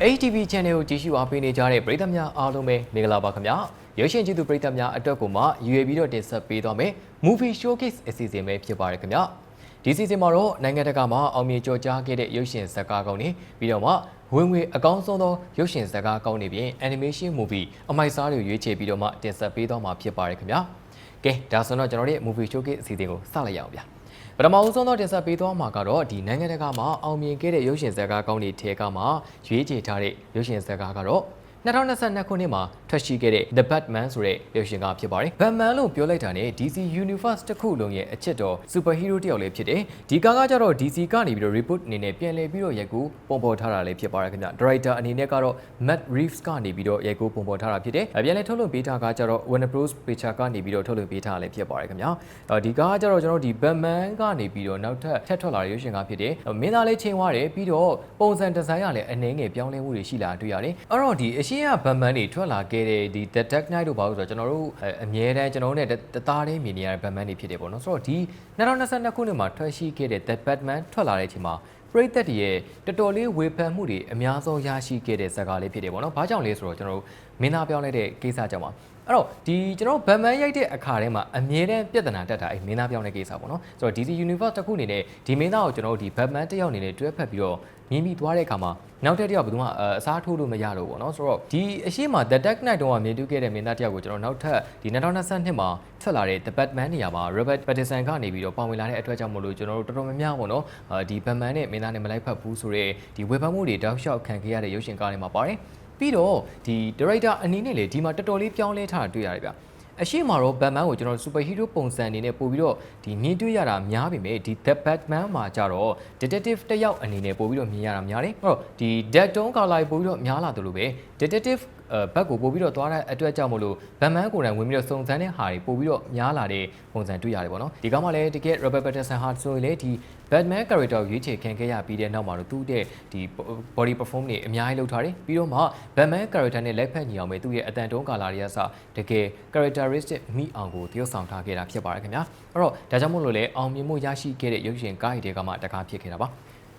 HTV Channel ကိုကြည့်ရှုအားပေးနေကြတဲ့ပရိသတ်များအားလုံးပဲမင်္ဂလာပါခင်ဗျာရုပ်ရှင်ကြည့်သူပရိသတ်များအတွက်ကိုမှရွေပြီးတော့တင်ဆက်ပေးသွားမယ် Movie Showcase အစီအစဉ်ပဲဖြစ်ပါတယ်ခင်ဗျာဒီစီစဉ်မှာတော့နိုင်ငံတကာမှာအောင်မြင်ကြော်ကြားခဲ့တဲ့ရုပ်ရှင်ဇာတ်ကားကောင်းတွေပြီးတော့မှဝင်ငွေအကောင်းဆုံးသောရုပ်ရှင်ဇာတ်ကားကောင်းတွေပြင် Animation Movie အမိုက်စားတွေရွေးချယ်ပြီးတော့မှတင်ဆက်ပေးသွားမှာဖြစ်ပါတယ်ခင်ဗျာကဲဒါဆိုတော့ကျွန်တော်တို့ရဲ့ Movie Showcase အစီအစဉ်ကိုစလိုက်ရအောင်ဗျာ ပထမဦးဆုံးတော့တင်ဆက်ပေးသွားမှာကတော့ဒီနိုင်ငံတကာမှာအောင်မြင်ခဲ့တဲ့ရုပ်ရှင်ဇာတ်ကားကောင်းတွေထဲကမှရွေးချယ်ထားတဲ့ရုပ်ရှင်ဇာတ်ကားကတော့ 2022ခုနှစ်မှာထွက်ရှိခဲ့တဲ့ The Batman ဆိုတဲ့ရုပ်ရှင်ကားဖြစ်ပါတယ်။ Batman လို့ပြောလိုက်တာနဲ့ DC Universe တစ်ခုလုံးရဲ့အချစ်တော် Superhero တစ်ယောက်လေးဖြစ်တယ်။ဒီကားကကြတော့ DC ကနေပြီးတော့ reboot အနေနဲ့ပြန်လည်ပြီးတော့ရိုက်ကူးပုံပေါ်ထားတာလေးဖြစ်ပါတယ်ခင်ဗျ။ Director အနေနဲ့ကတော့ Matt Reeves ကနေပြီးတော့ရိုက်ကူးပုံပေါ်ထားတာဖြစ်တယ်။ပြန်လည်ထုတ်လွှင့်ပေးထားကကြတော့ Warner Bros Picture ကနေပြီးတော့ထုတ်လွှင့်ပေးထားတာလေးဖြစ်ပါတယ်ခင်ဗျာ။အဲဒီကားကကြတော့ကျွန်တော်တို့ဒီ Batman ကနေပြီးတော့နောက်ထပ်ထပ်ထွက်လာတဲ့ရုပ်ရှင်ကားဖြစ်တယ်။မင်းသားလေးချိန်သွားတယ်ပြီးတော့ပုံစံဒီဇိုင်းကလည်းအနှင်းငယ်ပြောင်းလဲမှုတွေရှိလာတွေ့ရတယ်။အဲ့တော့ဒီအရှိရ Batman တွေထွက်လာခဲ့တဲ့ဒီ The Dark Knight တို့ဘာလို့ဆိုတော့ကျွန်တော်တို့အမြဲတမ်းကျွန်တော်တို့ ਨੇ တသားတည်းမြင်နေရတဲ့ Batman တွေဖြစ်တယ်ပေါ့နော်။ဆိုတော့ဒီ2022ခုနှစ်မှာထွက်ရှိခဲ့တဲ့ The Batman ထွက်လာတဲ့အချိန်မှာပရိသတ်တွေရဲ့တော်တော်လေးဝေဖန်မှုတွေအများဆုံးရရှိခဲ့တဲ့ဇာတ်ကားလေးဖြစ်တယ်ပေါ့နော်။ဘာကြောင့်လဲဆိုတော့ကျွန်တော်တို့ မင်းသားပြောင်းလဲတဲ့ကိစ္စကြောင့်ပါ။အဲ့တော့ဒီကျွန်တော်ဗန်မန်ရိုက်တဲ့အခါထဲမှာအမြဲတမ်းပြဿနာတက်တာအဲ့မင်းသားပြောင်းတဲ့ကိစ္စပေါ့နော်ဆိုတော့ DC Universe တစ်ခုအနေနဲ့ဒီမင်းသားကိုကျွန်တော်တို့ဒီ Batman တစ်ယောက်အနေနဲ့တွဲဖက်ပြီးတော့မြင်ပြီးသွားတဲ့အခါမှာနောက်တစ်ယောက်ဘယ်သူမှအစားထိုးလို့မရတော့ဘူးပေါ့နော်ဆိုတော့ဒီအရှိမ The Dark Knight တုန်းကမြင်တွေ့ခဲ့တဲ့မင်းသားတစ်ယောက်ကိုကျွန်တော်နောက်ထပ်ဒီ2022မှာထွက်လာတဲ့ The Batman နေရာမှာ Robert Pattinson ကနေပြီးတော့ပါဝင်လာတဲ့အတွက်ကြောင့်မို့လို့ကျွန်တော်တို့တော်တော်များများပေါ့နော်ဒီ Batman နဲ့မင်းသားနဲ့မလိုက်ဖက်ဘူးဆိုတော့ဒီဝေဖန်မှုတွေတောက်လျှောက်ခံခဲ့ရတဲ့ရုပ်ရှင်ကားတွေမှာပါတယ် ပြီးတော့ဒီ director အနေနဲ့လေဒီမှာတော်တော်လေးပြောင်းလဲထားတာတွေ့ရတယ်ဗျအရှိမတော့ Batman ကိုကျွန်တော် super hero ပုံစံအနေနဲ့ပို့ပြီးတော့ဒီမြင်တွေ့ရတာများပြီမဲ့ဒီ The Batman မှာကြတော့ detective တစ်ယောက်အနေနဲ့ပို့ပြီးတော့မြင်ရတာများတယ်။အဲ့တော့ဒီ Dead Tone Color ပို့ပြီးတော့များလာတယ်လို့ပဲ detective ဘက်ကိုပို့ပြီးတော့သွားတဲ့အတွက်ကြောင့်မို့လို့ဗန်မန်ကိုယ်တိုင်ဝင်ပြီးတော့စုံစမ်းတဲ့ဟာတွေပို့ပြီးတော့များလာတဲ့ပုံစံတွေ့ရတယ်ပေါ့နော်ဒီကောင်မှလည်းတကယ် Robert Pattinson ဟာဆိုရင်လေဒီ Batman character ကိုရွေးချယ်ခံခဲ့ရပြီးတဲ့နောက်မှာတော့သူ့ရဲ့ဒီ body perform တွေအများကြီးလုပ်ထားတယ်ပြီးတော့မှ Batman character နဲ့လက်ဖက်ညီအောင်ပဲသူ့ရဲ့အတန်တုံးကာလာတွေကစတကယ် characteristic မိအောင်ကိုတရုပ်ဆောင်ထားခဲ့တာဖြစ်ပါတယ်ခင်ဗျာအဲ့တော့ဒါကြောင့်မို့လို့လေအောင်မြင်မှုရရှိခဲ့တဲ့ရုပ်ရှင်ကားရီတွေကမှတကားဖြစ်ခဲ့တာပါ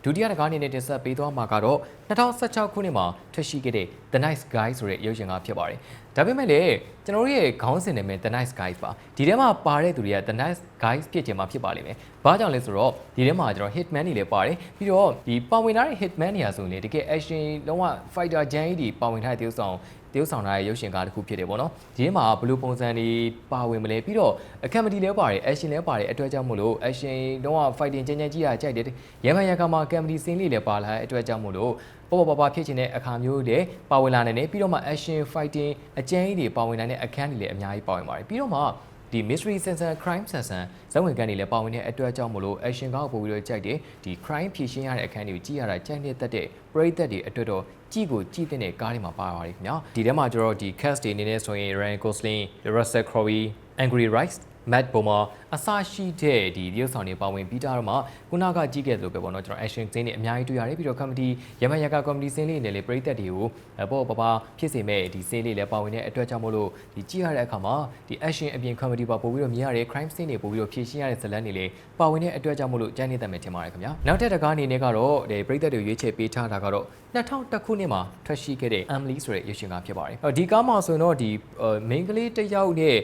ဒုတိယတကားအနေနဲ့တင်ဆက်ပေးသွားမှာကတော့2016ခုနှစ်မှာထွက်ရှိခဲ့တဲ့ The Nice Guy ဆိုတဲ့ရုပ်ရှင်ကားဖြစ်ပါတယ်။ဒါပေမဲ့လည်းကျွန်တော်တို့ရဲ့ခေါင်းစဉ်နာမည် The Nice Guys ပါ။ဒီထဲမှာပါတဲ့သူတွေက The Nice Guys ဖြစ်ချင်မှာဖြစ်ပါလိမ့်မယ်။ဘာကြောင့်လဲဆိုတော့ဒီထဲမှာကျွန်တော် Hitman တွေလည်းပါတယ်။ပြီးတော့ဒီပါဝင်ထားတဲ့ Hitman တွေဟာဆိုရင်လေတကယ် action လုံးဝ fighter ဂျန်ကြီးတွေပါဝင်ထားတဲ့တရုပ်ဆောင်တ ရုပ်ဆောင်ထားတဲ့ရုပ်ရှင်ကားတစ်ခုဖြစ်တယ်ပေါ့နော်ဒီမှာဘယ်လိုပုံစံတွေပါဝင်မလဲပြီးတော့အခက်မတီလည်းပါတယ် action လည်းပါတယ်အတွက်ကြောင့်မို့လို့ action တော့ fighting ကျန်းကျန်းကြီးတာကြိုက်တယ်ရမန်ရကမှာ comedy scene လေးလည်းပါလာတဲ့အတွက်ကြောင့်မို့လို့ပေါ်ပေါ်ပါပါဖြစ်ချင်တဲ့အခါမျိုးတွေပါဝင်လာနိုင်တယ်ပြီးတော့မှ action fighting အကျဉ်းကြီးတွေပါဝင်နိုင်တဲ့အခန်းတွေလည်းအများကြီးပါဝင်ပါတယ်ပြီးတော့မှ ဒီ mystery sensor crime sensor ဇဝင်ကန်တွေလည်းပါဝင်တဲ့အတွက်ကြောင့်မလို့ action ကောက်ပို့ပြီးတော့ကြိုက်တယ်ဒီ crime ဖြေရှင်းရတဲ့အခန်းတွေကိုကြည့်ရတာကြိုက်နေတဲ့တဲ့ပရိသတ်တွေအတွက်တော့ကြည့်ကိုကြည့်တဲ့ကားတွေမှာပါပါတယ်ခင်ဗျာဒီထဲမှာကျတော့ဒီ cast တွေအနေနဲ့ဆိုရင် Ryan Gosling, Russell Crowe, Angry Rice Matt Bomer အစရှိတဲ့ဒီရုပ်ဆောင်တွေပါဝင်ပြီးတော့မှခုနကကြည့်ခဲ့သလိုပဲပေါ့နော်ကျွန်တော် action scene တွေအများကြီးတွေ့ရတယ်ပြီးတော့ comedy ရမန်ရက comedy scene လေးနဲ့လေပရိသတ်တွေကိုပေါ့ပပဖြစ်စေမဲ့ဒီ scene လေးလည်းပါဝင်တဲ့အတွက်ကြောင့်မို့လို့ဒီကြည့်ရတဲ့အခါမှာဒီ action အပြင် comedy ပါပို့ပြီးတော့မြင်ရတဲ့ crime scene တွေပို့ပြီးတော့ဖြည့်ရှင်းရတဲ့ဇာတ်လမ်းတွေလည်းပါဝင်တဲ့အတွက်ကြောင့်မို့လို့ကြိုက်နေတတ်မယ်ထင်ပါတယ်ခင်ဗျာနောက်ထပ်တကားအနေနဲ့ကတော့ဒီပရိသတ်တွေရွေးချယ်ပေးထားတာကတော့2001ခုနှစ်မှာထွက်ရှိခဲ့တဲ့ Emily ဆိုတဲ့ရုပ်ရှင်ကားဖြစ်ပါတယ်ဒီကားမှာဆိုရင်တော့ဒီ main ကလေးတစ်ယောက်နဲ့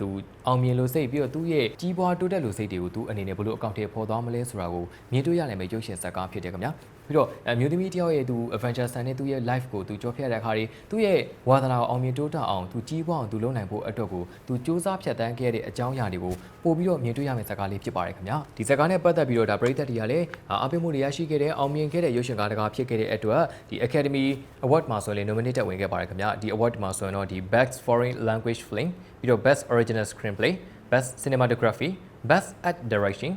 သူအောင်မြင်လို့စိတ်ပြီးတော့သူ့ရဲ့ကြီးပွားတိုးတက်လို့စိတ်တွေကိုသူအနေနဲ့ဘလို့အကောင့်ထဲပေါ်သွားမလဲဆိုတာကိုမြင်တွေ့ရနိုင်မယ့်ရုပ်ရှင်ဇာတ်ကားဖြစ်တယ်ခင်ဗျာပြီးတော့အမျိုးသမီးတယောက်ရဲ့သူ adventure ဆန်နဲ့သူ့ရဲ့ life ကိုသူကြောဖြတ်တဲ့အခါတွေသူ့ရဲ့ဝါသနာကိုအောင်မြင်တိုးတက်အောင်သူကြီးပွားအောင်သူလုပ်နိုင်ဖို့အတွက်ကိုသူစူးစမ်းဖြတ်တန်းခဲ့တဲ့အကြောင်းအရာတွေကိုပို့ပြီးတော့မြင်တွေ့ရမယ့်ဇာတ်ကားလေးဖြစ်ပါတယ်ခင်ဗျာဒီဇာတ်ကားနဲ့ပတ်သက်ပြီးတော့ဒါပရိသတ်တွေကလည်းအားပေးမှုတွေရရှိခဲ့တဲ့အောင်မြင်ခဲ့တဲ့ရုပ်ရှင်ကားတကားဖြစ်ခဲ့တဲ့အတွက်ဒီ Academy Award မှာဆိုရင် nominated ဝင်ခဲ့ပါတယ်ခင်ဗျာဒီ award မှာဆိုရင်တော့ဒီ Best Foreign Language Film ပြီးတော့ Best Original Screenplay Best Cinematography Best Art Direction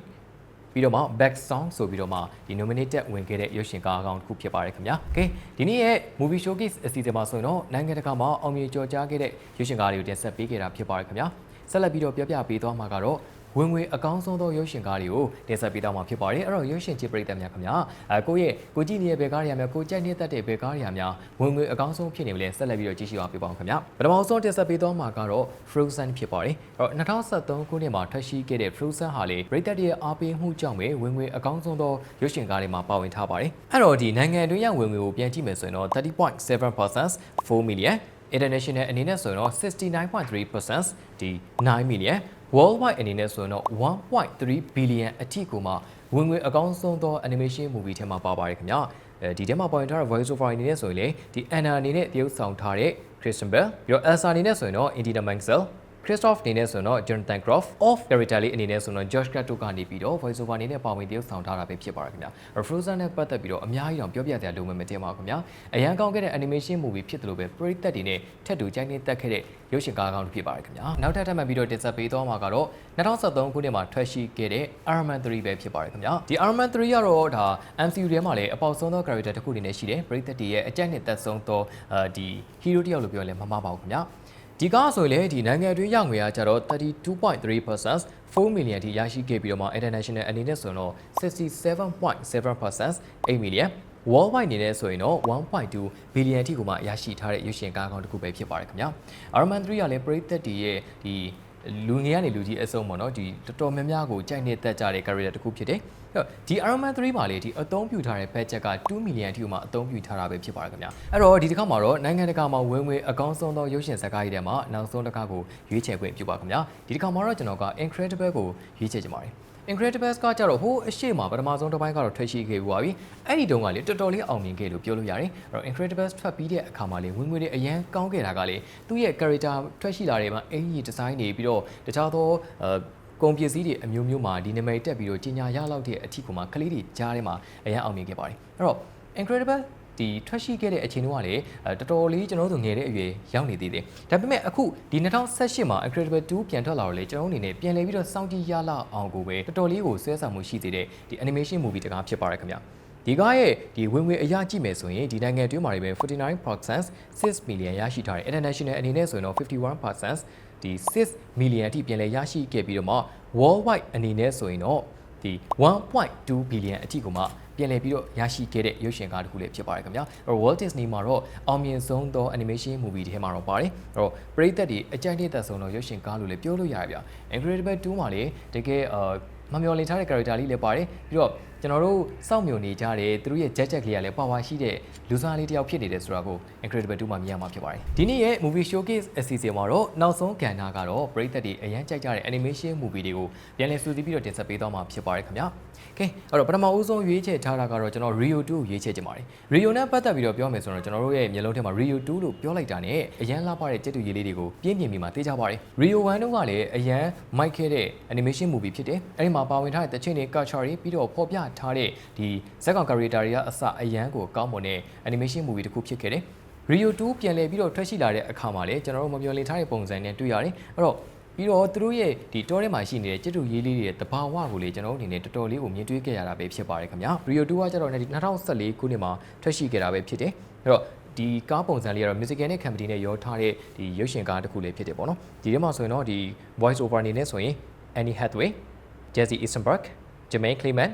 ပြီးတော့မှ back song ဆိုပြီးတော့မှဒီ nominated ဝင်ခဲ့တဲ့ရုပ်ရှင်ကားအကောင်တစ်ခုဖြစ်ပါတယ်ခင်ဗျာ။ Okay ဒီနေ့ရဲ့ movie showcase အစီအစဉ်မှာဆိုရင်တော့နိုင်ငံတကာမှာအောင်မြင်ကြော်ကြားခဲ့တဲ့ရုပ်ရှင်ကားတွေကိုတင်ဆက်ပေးခဲ့တာဖြစ်ပါတယ်ခင်ဗျာ။ဆက်လက်ပြီးတော့ပြပြပေးသွားမှာကတော့ ဝင်ငွေအကောင်းဆုံးသောရုပ်ရှင်ကားတွေကိုတင်ဆက်ပေးသွားမှာဖြစ်ပါတယ်အဲ့တော့ရုပ်ရှင်ကြည့်ပရိသတ်များခင်ဗျာအဲကိုယ့်ရဲ့ကိုကြည့်နေတဲ့ဘယ်ကားတွေများကိုကြိုက်နေတဲ့တဲ့ဘယ်ကားတွေများဝင်ငွေအကောင်းဆုံးဖြစ်နေမလဲဆက်လက်ပြီးတော့ကြည့်ရှုအောင်ပြပါအောင်ခင်ဗျာပထမဆုံးတင်ဆက်ပေးသွားမှာကတော့ Frozen ဖြစ်ပါတယ်အဲ့တော့2023ခုနှစ်မှာထွက်ရှိခဲ့တဲ့ Frozen ဟာလေပရိသတ်တွေရဲ့အားပေးမှုကြောင့်ပဲဝင်ငွေအကောင်းဆုံးသောရုပ်ရှင်ကားတွေမှာပါဝင်ထားပါတယ်အဲ့တော့ဒီနိုင်ငံအတွင်းရဝင်ငွေကိုပြန်ကြည့်မယ်ဆိုရင်တော့30.7% 4 million international အနေနဲ့ဆိုရင်တော့69.3%ဒီ9 million worldwide အနေနဲ့ဆိုရင်တော့1.3 billion အထိကိုမှဝင်ငွေအကောင်းဆုံးသော animation movie ထဲမှာပါပါတယ်ခင်ဗျာအဲဒီထဲမှာပေါ်ရင်ထားတဲ့ voice over အနေနဲ့ဆိုရင်လေဒီ Anna အနေနဲ့တရုပ်ဆောင်ထားတဲ့ Kristen Bell ပြီးတော့ Elsa အနေနဲ့ဆိုရင်တော့ Idina Menzel Christoph အနေနဲ့ဆိုရင်တော့ Jonathan Groff off character လေးအနေနဲ့ဆိုရင်တော့ Josh Gad တို့ကနေပြီးတော့ voice over အနေနဲ့ပါဝင်တရုပ်ဆောင်ထားတာပဲဖြစ်ပါတယ်ခင်ဗျာ Frozen နဲ့ပတ်သက်ပြီးတော့အများကြီးတော့ပြောပြတဲ့အလုံးမမတင်ပါဘူးခင်ဗျာအရန်ကောင်းခဲ့တဲ့ animation movie ဖြစ်တယ်လို့ပဲပရိသတ်တွေနဲ့ထပ်တူကြိုင်းနေတက်ခဲ့တဲ့ရုပ်ရှင်ကားကောင်းတစ်ဖြစ်ပါတယ်ခင်ဗျာနောက်ထပ်ထပ်မံပြီးတော့တင်ဆက်ပေးသွားမှာကတော့2023ခုနှစ်မှာထွက်ရှိခဲ့တဲ့ Iron Man 3ပဲဖြစ်ပါတယ်ခင်ဗျာဒီ Iron Man 3ကတော့ဒါ MCU ထဲမှာလည်းအပေါက်ဆုံးသော character တစ်ခုအနေနဲ့ရှိတယ်ပရိသတ်တွေရဲ့အကြိုက်နဲ့သက်ဆုံးသောဒီ hero တစ်ယောက်လို့ပြောရင်လည်းမမှားပါဘူးခင်ဗျာ ဒီကားဆိုရင်လေဒီနိုင်ငံအတွင်းရငွေကကျတော့32.3% 4 million ထိရရှိခဲ့ပြီးတော့မှ international အနေနဲ့ဆိုရင်တော့67.7% 8 million worldwide အနေနဲ့ဆိုရင်တော့1.2 billion အထိကိုမှရရှိထားတဲ့ရွှေရှင်ကားကောင်းတစ်ခုပဲဖြစ်ပါတယ်ခင်ဗျာ Arman 3ကလည်းပရိသတ်တွေရဲ့ဒီလူငယ်ကနေလူကြီးအစုံပေါ့နော်ဒီတော်တော်များများကိုကြိုက်နေတတ်ကြတဲ့ character တစ်ခုဖြစ်တယ်အဲ့တော့ ဒီ Iron Man 3မှာလေဒီအသုံးပြုထားတဲ့ budget က2 million အထိမှအသုံးပြုထားတာပဲဖြစ်ပါတယ်ခင်ဗျာအဲ့တော့ဒီတစ်ခါမှာတော့နိုင်ငံတကာမှာဝင်ငွေအကောင်းဆုံးသောရုပ်ရှင်ဇာတ်ကားတွေထဲမှာနောက်ဆုံးတစ်ခါကိုရွေးချယ်ခွင့်ပြုပါခင်ဗျာဒီတစ်ခါမှာတော့ကျွန်တော်က Incredible ကိုရွေးချယ်ချင်ပါတယ် Incredibles ကကြတော့ဟိုးအရှိမပထမဆုံးတစ်ပိုင်းကတော့ထွက်ရှိခဲ့ပြီးပါပြီအဲ့ဒီတုန်းကလေတော်တော်လေးအောင်မြင်ခဲ့လို့ပြောလို့ရတယ်အဲ့တော့ Incredibles ထွက်ပြီးတဲ့အခါမှာလေဝင်ငွေတွေအရန်ကောင်းခဲ့တာကလေသူ့ရဲ့ character ထွက်ရှိလာတဲ့မှာအင်ကြီး design တွေပြီးတော့တခြားသောအဲ ကုန်ပစ္စည်းတွေအမျိုးမျိုးမှာဒီနာမည်တက်ပြီးတော့ကြီးညာရလောက်တဲ့အထီကိုမှကလေးတွေကြားထဲမှာအရန်အောင်မြင်ခဲ့ပါတယ်အဲ့တော့ Incredible ဒီထွက်ရှိခဲ့တဲ့အချိန်တုန်းကလည်းတော်တော်လေးကျွန်တော်တို့ငယ်တဲ့အရွယ်ရောက်နေသေးတယ်။ဒါပေမဲ့အခုဒီ2018မှာ Incredible 2ပြန်ထွက်လာတော့လေကျွန်တော်တို့အနေနဲ့ပြန်လည်ပြီးတော့စောင့်ကြည့်ရလောက်အောင်ကိုပဲတော်တော်လေးကိုဆွဲဆောင်မှုရှိသေးတဲ့ဒီ animation movie တကားဖြစ်ပါရခင်ဗျာ။ ဒီကားရဲ့ဒီဝင်ငွေအရကြည့်မယ်ဆိုရင်ဒီနိုင်ငံတွင်းမှာတွေပဲ49% 6 million ရရှိထားတယ် international အနေနဲ့ဆိုရင်တော့51%ဒီ6 million အထိပြန်လည်ရရှိခဲ့ပြီးတော့မှ worldwide အနေနဲ့ဆိုရင်တော့ဒီ1.2 billion အထိကိုမှပြန်လည်ပြီးတော့ရရှိခဲ့တဲ့ရုပ်ရှင်ကားတစ်ခုလေးဖြစ်ပါတယ်ခင်ဗျာအဲ့တော့ Walt Disney မှာတော့အောင်မြင်ဆုံးသော animation movie တွေထဲမှာတော့ပါတယ်အဲ့တော့ပရိသတ်တွေအကြိုက်တဲ့သက်ဆုံးသောရုပ်ရှင်ကားလို့လည်းပြောလို့ရတယ်ဗျ Incredible 2မှာလေတကယ်အာမမျော်လင့်ထားတဲ့ character လေးလည်းပါတယ်ပြီးတော့ ကျွန်တော်တို့စောင့်မျှော်နေကြတယ်သူတို့ရဲ့ jet jet ကလေးကလည်းပါဝါရှိတဲ့လူစားလေးတစ်ယောက်ဖြစ်နေတယ်ဆိုတာကို Incredible 2မှာမြင်ရမှာဖြစ်ပါတယ်ဒီနေ့ရဲ့ movie showcase အစီအစဉ်မှာတော့နောက်ဆုံးကဏ္ဍကတော့ပရိသတ်တွေအရန်ကြိုက်ကြတဲ့ animation movie တွေကိုပြန်လည်စူးစီးပြီးတော့တင်ဆက်ပေးသွားမှာဖြစ်ပါတယ်ခင်ဗျာ ကဲအဲ့တော့ပထမဦးဆုံးရွေးချယ်ထားတာကတော့ကျွန်တော် Rio 2ကိုရွေးချယ်ချင်ပါတယ် Rio နဲ့ပတ်သက်ပြီးတော့ပြောမယ်ဆိုတော့ကျွန်တော်တို့ရဲ့မျက်လုံးထဲမှာ Rio 2လို့ပြောလိုက်တာနဲ့အရန်လှပတဲ့ကြက်တူရေးလေးတွေကိုပြင်းပြင်းပြီးမှသိကြပါတယ် Rio 1တုန်းကလည်းအရန်မိုက်ခဲ့တဲ့ animation movie ဖြစ်တယ်အဲ့ဒီမှာပါဝင်ထားတဲ့တချင်းတွေ culture တွေပြီးတော့ပေါ်ပြထားတဲ့ဒီဇက်ကောင် character တွေကအစအရန်ကိုကောင်းမွန်တဲ့ animation movie တစ်ခုဖြစ်ခဲ့တယ် Rio 2ပြန်လည်ပြီးတော့ထွက်ရှိလာတဲ့အခါမှာလည်းကျွန်တော်တို့မမျှော်လင့်ထားတဲ့ပုံစံနဲ့တွေ့ရတယ်အဲ့တော့ ပြီးတော့သူတို့ရဲ့ဒီတောထဲမှာရှိနေတဲ့ကျွတ်တူရေးလေးတွေရဲ့တဘာဝကိုလေကျွန်တော်တို့အနေနဲ့တော်တော်လေးကိုမြင်တွေ့ခဲ့ရတာပဲဖြစ်ပါတယ်ခင်ဗျာ Rio 2ကကျတော့2014ခုနှစ်မှာထွက်ရှိခဲ့တာပဲဖြစ်တယ်အဲ့တော့ဒီကားပုံစံလေးကတော့ musical နဲ့ comedy နဲ့ရောထားတဲ့ဒီရုပ်ရှင်ကားတစ်ခုလေးဖြစ်တယ်ပေါ့နော်ဒီထဲမှာဆိုရင်တော့ဒီ voice over အနေနဲ့ဆိုရင် Annie Hathaway Jesse Eisenberg Jermaine Clement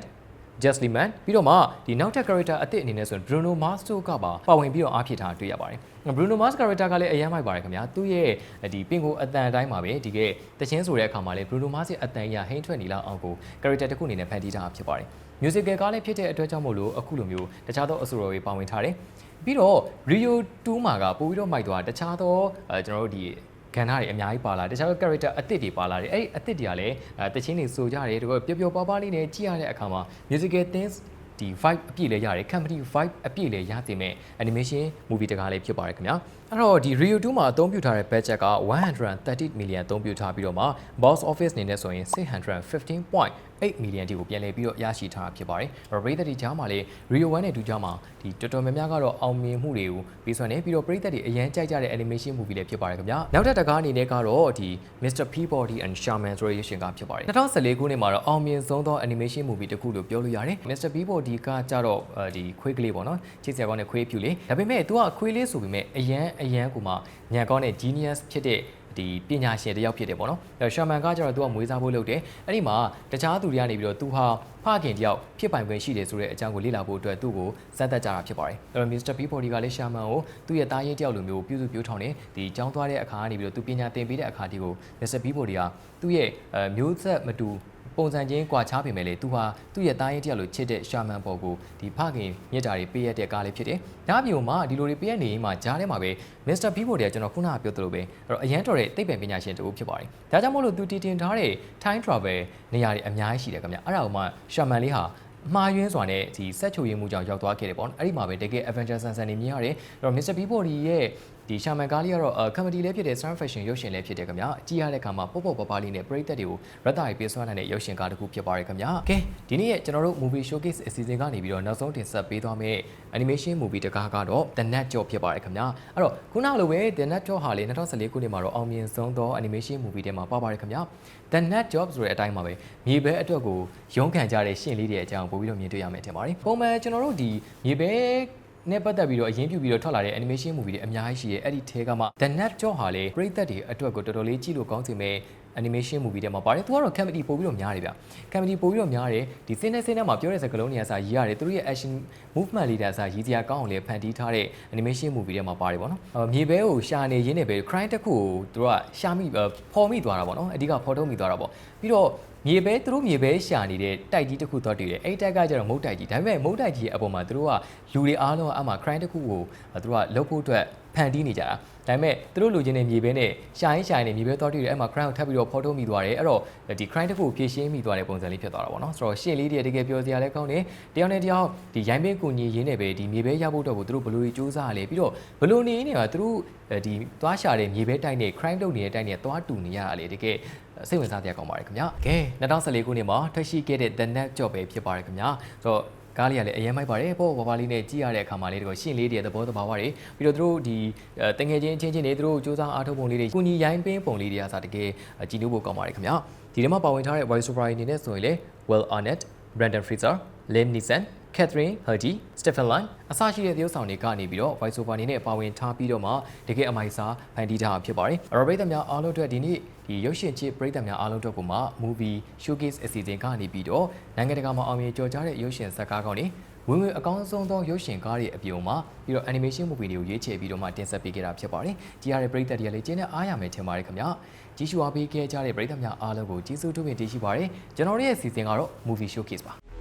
Just Liman ပြီးတော့မှဒီနောက်ထပ် character အသစ်အနေနဲ့ဆိုရင် Bruno Mars တို့ကပါပါဝင်ပြီးတော့အားဖြည့်ထားတွေ့ရပါတယ်။ Bruno Mars character ကလည်းအရင်မိုက်ပါတယ်ခင်ဗျာ။သူ့ရဲ့ဒီပင်ကိုအတန်အတိုင်းမှာပဲဒီကတချင်းဆိုတဲ့အခါမှာလည်း Bruno Mars ရဲ့အတန်ရဟိန်းထွက်နေလောက်အောင်ကို character တစ်ခုအနေနဲ့ဖန်တီးထားဖြစ်ပါတယ်။ musical ကားလည်းဖြစ်တဲ့အတွက်ကြောင့်မို့လို့အခုလိုမျိုးတခြားသောအဆိုတော်တွေပါဝင်ထားတယ်။ပြီးတော့ Rio 2မှာကပို့ပြီးတော့မိုက်သွားတခြားသောကျွန်တော်တို့ဒီ ကဏ္ဍတွေအများကြီးပါလာတခြား character အသစ်တွေပါလာတယ်အဲ့ဒီအသစ်တွေကလည်းတချင်းတွေဆိုကြတယ်တကယ်ပျော်ပျော်ပါးပါးလေးနဲ့ကြည့်ရတဲ့အခါမှာ musical things ဒီ vibe အပြည့်လဲရတယ် company vibe အပြည့်လဲရတင်မဲ့ animation movie တကားလေးဖြစ်ပါတယ်ခင်ဗျာ အဲ့တော့ဒီ Rio 2မှာအသုံးပြုထားတဲ့ budget က130 million အသုံးပြုထားပြီးတော့မှ box office အနေနဲ့ဆိုရင်615.8 million တိကိုပြန်လည်ပြီးတော့ရရှိထားဖြစ်ပါတယ်။ပရိသတ်တွေကြားမှာလေ Rio 1နဲ့2ကြားမှာဒီတော်တော်များများကတော့အောင်မြင်မှုတွေကိုပြီးဆွမ်းနေပြီးတော့ပရိသတ်တွေအရန်ကြိုက်ကြတဲ့ animation movie လေးဖြစ်ပါတယ်ခင်ဗျာ။နောက်ထပ်တကားအနေနဲ့ကတော့ဒီ Mr. Peabody and Shaman ဆိုတဲ့ရုပ်ရှင်ကဖြစ်ပါတယ်။2014ခုနှစ်မှာတော့အောင်မြင်ဆုံးသော animation movie တစ်ခုလို့ပြောလို့ရတယ်။ Mr. Peabody ကကြတော့ဒီခွေးကလေးပေါ့နော်။ချစ်စရာကောင်းတဲ့ခွေးဖြူလေး။ဒါပေမဲ့ तू ကခွေးလေးဆိုပေမဲ့အရန်အရန်ကိုမှညံကောင်းတဲ့ genius ဖြစ်တဲ့ဒီပညာရှင်တစ်ယောက်ဖြစ်တယ်ပေါ့နော်အဲရှာမန်ကကျတော့သူကမွေးစားဖို့လုပ်တယ်အဲ့ဒီမှာတခြားသူတွေကနေပြီးတော့သူဟာဖခင်တယောက်ဖြစ်ပိုင်ခွင့်ရှိတယ်ဆိုတဲ့အကြောင်းကိုလေ့လာဖို့အတွက်သူ့ကိုစမ်းသပ်ကြတာဖြစ်ပါတယ်အဲ့တော့ Mr. Peabody ကလည်းရှာမန်ကိုသူ့ရဲ့တားရင်တယောက်လိုမျိုးပြုစုပြောထောင်နေဒီကျောင်းသွားတဲ့အခါကနေပြီးတော့သူပညာသင်ပေးတဲ့အခါဒီကို Mr. Peabody ကသူ့ရဲ့အဲမျိုးဆက်မတူ ပုံစံချင်းကွာခြားပေမဲ့လေသူဟာသူ့ရဲ့တားရင်တယောက်လိုချစ်တဲ့ရှာမန်ပေါ်ကိုဒီဖခင်မြစ်တာတွေပေးရတဲ့ကားလေးဖြစ်တယ်။ဒါအပြင်မှာဒီလိုတွေပေးရနေရင်မှကြားထဲမှာပဲ Mr. Peabody ကကျွန်တော်ခုနကပြောသလိုပဲအဲ့တော့အရန်တော်တဲ့သိပ္ပံပညာရှင်တူဖြစ်ပါတယ်။ဒါကြောင့်မို့လို့သူတည်တင်ထားတဲ့ time travel နေရာတွေအများကြီးရှိတယ်ခင်ဗျ။အဲ့ဒါကမှရှာမန်လေးဟာအမှားယွင်းစွာနဲ့ဒီဆက်ချိုရင်းမှုကြောင့်ရောက်သွားခဲ့တယ်ပေါ့နော်အဲ့ဒီမှာပဲတကယ် Avenger Sansan နေမြင်ရတယ်အဲ့တော့ Mr. Peabody ရဲ့ ဒီရှာမန်ကားလေးကတော့ကမ္ဘာတီလည်းဖြစ်တယ် Star Fashion ရုပ်ရှင်လည်းဖြစ်တယ်ခင်ဗျာကြည့်ရတဲ့အခါမှာပေါ့ပေါ့ပပလေးနဲ့ပရိသတ်တွေကိုရက်တာရေးပေးစွမ်းနိုင်တဲ့ရုပ်ရှင်ကားတစ်ခုဖြစ်ပါတယ်ခင်ဗျာကဲဒီနေ့ရဲ့ကျွန်တော်တို့ movie showcase အစီအစဉ်ကနေပြီးတော့နောက်ဆုံးတင်ဆက်ပေးသွားမယ့် animation movie တကားကတော့ The Nut Job ဖြစ်ပါတယ်ခင်ဗျာအဲ့တော့ခုနလိုပဲ The Nut Job ဟာလေ2014ခုနှစ်မှာတော့အောင်မြင်ဆုံးသော animation movie ထဲမှာပါပါတယ်ခင်ဗျာ The Nut Job ဆိုတဲ့အတိုင်းပါပဲမြေပဲအတွက်ကိုရုန်းခံကြတဲ့ရှင့်လေးတွေအကြောင်းပို့ပြီးတော့မြင်တွေ့ရမယ်ထင်ပါတယ်ပုံမှန်ကျွန်တော်တို့ဒီမြေပဲ နဲ့ပတ်သက်ပြီးတော့အရင်ပြုပြီးတော့ထွက်လာတဲ့ animation movie တွေအများကြီးရှိရဲ့အဲ့ဒီထဲကမှ The Nut Job ဟာလေပရိသတ်တွေအတွက်ကိုတော်တော်လေးကြည့်လို့ကောင်းစေမယ့် animation movie ထဲမှာပါတယ်သူကတော့ comedy ပို့ပြီးတော့များတယ်ဗျ comedy ပို့ပြီးတော့များတယ်ဒီစင်းနဲ့စင်းနဲ့မှာပြောတဲ့စကားလုံးတွေကစားရေးရတယ်သူတို့ရဲ့ action movement လေးတွေကစားရေးစရာကောင်းအောင်လေဖန်တီးထားတဲ့ animation movie ထဲမှာပါတယ်ပေါ့နော်အော်မြေပဲကိုရှာနေရင်းနဲ့ပဲ crime တစ်ခုကိုသူတို့ကရှာမိဖော်မိသွားတာပေါ့နော်အဓိကဖော်ထုတ်မိသွားတာပေါ့ပြီးတော့မြေပဲသူတို့မြေပဲရှာနေတဲ့တိုက်ကြီးတစ်ခုတော့တည်တယ်အဲ့ဒီတိုက်ကကျတော့မုတ်တိုက်ကြီးဒါပေမဲ့မုတ်တိုက်ကြီးရဲ့အပေါ်မှာသူတို့ကလူတွေအားလုံးအမှ crime တစ်ခုကိုသူတို့ကလုပ်ဖို့အတွက်ဖန်တီးနေကြတာ ဒါပေမဲ့သူတို့လူချင်းတဲ့မြေပဲနဲ့ရှာရင်ရှာရင်မြေပဲတော့တည်တယ်အဲ့မှာ crime ကိုထပ်ပြီးတော့ဖော်ထုတ်မိသွားတယ်အဲ့တော့ဒီ crime တစ်ခုကိုဖြည့်ရှင်းမိသွားတဲ့ပုံစံလေးဖြစ်သွားတာပေါ့နော်ဆိုတော့ရှင့်လေးတွေတကယ်ပြောစရာလည်းကောင်းတယ်တယောက်နဲ့တယောက်ဒီရိုင်းပင်းကူညီရင်းနဲ့ပဲဒီမြေပဲရဖို့တော့ကိုသူတို့ဘယ်လိုကြီးစူးစမ်းရလဲပြီးတော့ဘယ်လိုနေနေမှာသူတို့ဒီသွားရှာတဲ့မြေပဲတိုက်နဲ့ crime လုပ်နေတဲ့တိုက်နဲ့သွားတူနေရတာလေတကယ်စိတ်ဝင်စားစရာကောင်းပါတယ်ခင်ဗျာကဲ2014ခုနှစ်မှာထွက်ရှိခဲ့တဲ့ The Net Job ပဲဖြစ်ပါတယ်ခင်ဗျာဆိုတော့ ကားလေးကလည်းအရင်မိုက်ပါတယ်ပေါ့ဘာဘာလေးနဲ့ကြည့်ရတဲ့အခါမှာလေးတော့ရှင့်လေးတွေသဘောတဘာဝတွေပြီးတော့သူတို့ဒီတငယ်ချင်းချင်းချင်းတွေသူတို့စူးစမ်းအားထုတ်ပုံလေးတွေကုညီရိုင်းပင်းပုံလေးတွေကစားတကယ်ကြည်နူးဖို့ကောင်းပါတယ်ခင်ဗျာဒီထဲမှာပါဝင်ထားတဲ့ voice over အနေနဲ့ဆိုရင်လေ Will Arnett Brandon Fraser Liam Neeson Catherine Hardy Stephen Lang အစရှိတဲ့သရုပ်ဆောင်တွေကနေပြီးတော့ voice over အနေနဲ့ပါဝင်ထားပြီးတော့မှတကယ်အမိုက်စားဖန်တီးထားတာဖြစ်ပါတယ်။အဲ့တော့ပရိသတ်များအားလုံးအတွက်ဒီနေ့ဒီရုပ်ရှင်ချစ်ပရိသတ်များအားလုံးအတွက်ကိုမှ movie showcase အစီအစဉ်ကနေပြီးတော့နိုင်ငံတကာမှာအောင်မြင်ကြော်ကြားတဲ့ရုပ်ရှင်ဇာတ်ကားကောင်းတွေဝင်ဝင်အကောင်းဆုံးသောရုပ်ရှင်ကားတွေအပြုံမှာပြီးတော့ animation movie တွေကိုရွေးချယ်ပြီးတော့မှတင်ဆက်ပေးခဲ့တာဖြစ်ပါတယ်။ကြည့်ရတဲ့ပရိသတ်တွေကလည်းကျင်းတဲ့အားရမယ်ထင်ပါတယ်ခင်ဗျာ။ကြည့်ရှုအားပေးခဲ့ကြတဲ့ပရိသတ်များအားလုံးကိုကျေးဇူးတူပင်တင်ရှိပါတယ်။ကျွန်တော်တို့ရဲ့စီစဉ်ကတော့ movie showcase ပါ။